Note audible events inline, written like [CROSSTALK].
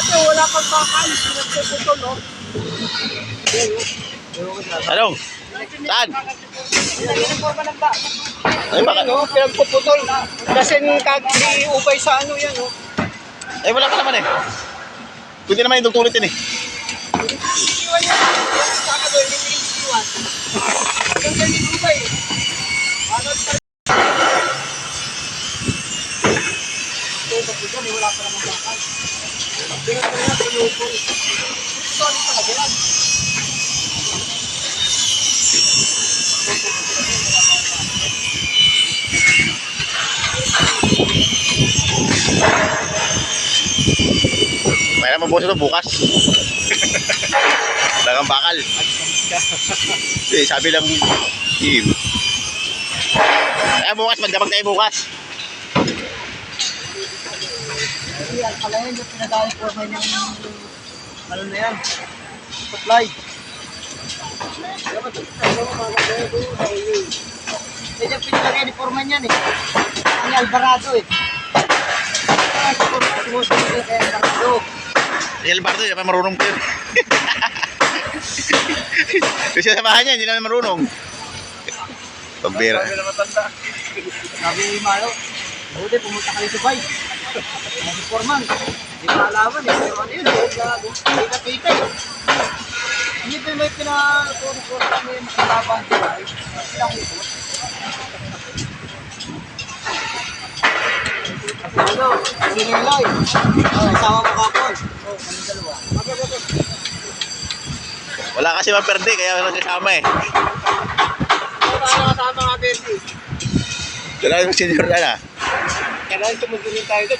dati, wala pang bakal. Pinagpuputol, no? Anong? Saan? Ay, baka, no? Pinagpuputol. Kasi kagli upay sa ano yan, no? eh, wala pa naman eh. Pwede naman yung tutulitin eh. Iwan yan. Saka doon, hindi iwan. Hanggang ganyan upay. Ano pa ito, eh, wala pa namang bakal. Yan, pinupol. Ito, ano? Kaya ito bukas. [LAUGHS] Wala kang bakal. Eh, sabi lang. Kaya bukas, magdamag tayo bukas. Yan pala yun, yung pinadali po may ng ano na yan, supply. Yan yung pinalagay ni Foreman yan eh. Ang Alvarado eh. Ah, si Foreman, sumusunod kay Alvarado. Alberto, hindi naman marunong po yun. [LAUGHS] Kasi sa bahay niya, hindi naman marunong. Pambira. Sabi ni Malo, buti pumunta kayo Dubai. Ang si Foreman, hindi ko alaman eh. Pero ano yun. Hindi nakita eh. Hindi pa may pinaturo-turo kami makalaban di ba? Ilang ikot. Ano? Si Niloy. Oh, asawa mo kapon. Oh, kami dalawa. Okay, okay. Wala kasi maperde, kaya wala kasama eh. Ano kasama nga, Bertie? Wala yung senior na na. Kailangan tumutulong tayo doon.